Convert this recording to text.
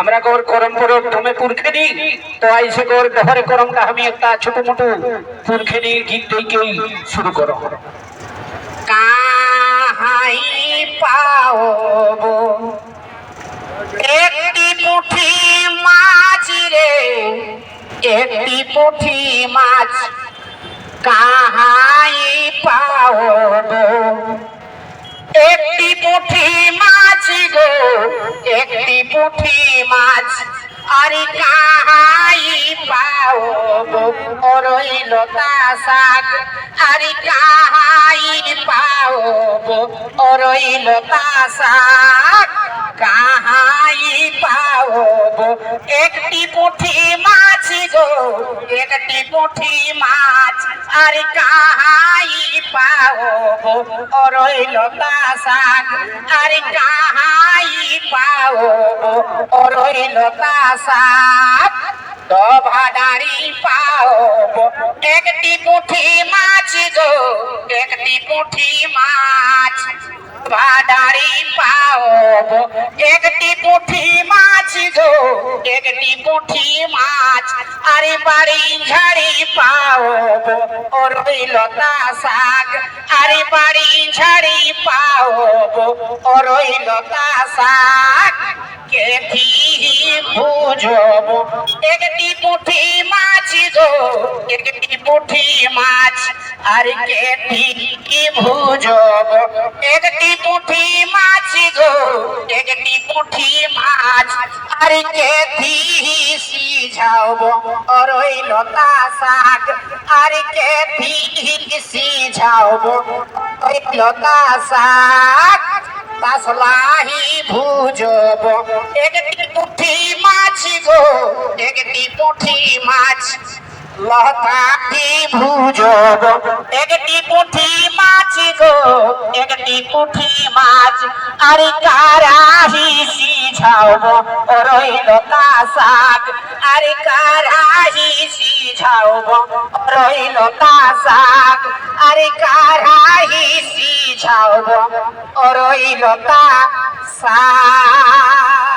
আমরা গৌর করম পুরো তুমি পুরখেনি, তো আইসে গৌর ঘরে করমটা আমি একটা ছোট মোটো পুরখেনি গীত দিকেই শুরু করো। কাহাই পাওবো একটি পুঁঠি মাছ রে, একটি পুঁঠি মাছ, কাহাই পাওবো। একটি পুঁঠি মাছ গো, একটি পুঁঠি মাছ, আরে কাহাই পাও ওরই লতা শাক, আরে কাহাই পাও ওরই লতা শাক, কাহাই পাও একটি পুঁঠি মাছ গো, একটি পুঁঠি মাছ, আরে কাহাই পাও ওরই লতা শাক আরে কাহাই পাও ওরই লতা শাক তো ভাডারি পাও। একটি পুঁঠি মাছ গো, একটি পুঁঠি মাছ ভাডারি পাও। একটি পুঁঠি মাছ গো, একটি পুঁঠি মাছ, আরে বাড়ি ঝাড়ি পাও। ওর লতা শাক, আরে বাড়ি ঝাড়ি পাও, ওর লতা শাক। কেথি বুঝব? একটি পুঁঠি মাছ গো, একটি পুঁঠি মাছ, আর কেথি কি ভুজব একটি পুঁঠি মাছ গো, একটি সিঝাব অরই লতা শাক, আর কেথি সিঝাব ওই লতা শাক, তাসলাহি ভুজব। একটি পুঁঠি মাছ গো, একটি পুঁঠি মাছ, লতাটি ভুজব। একটি পুঁঠি মাছ গো, একটি পুঁঠি মাছ, আরে কারাহি ওরই রইল শাক আরে কারাহি সিঝাব রইল শাক আরে কারাহি সিঝাব রইল শাক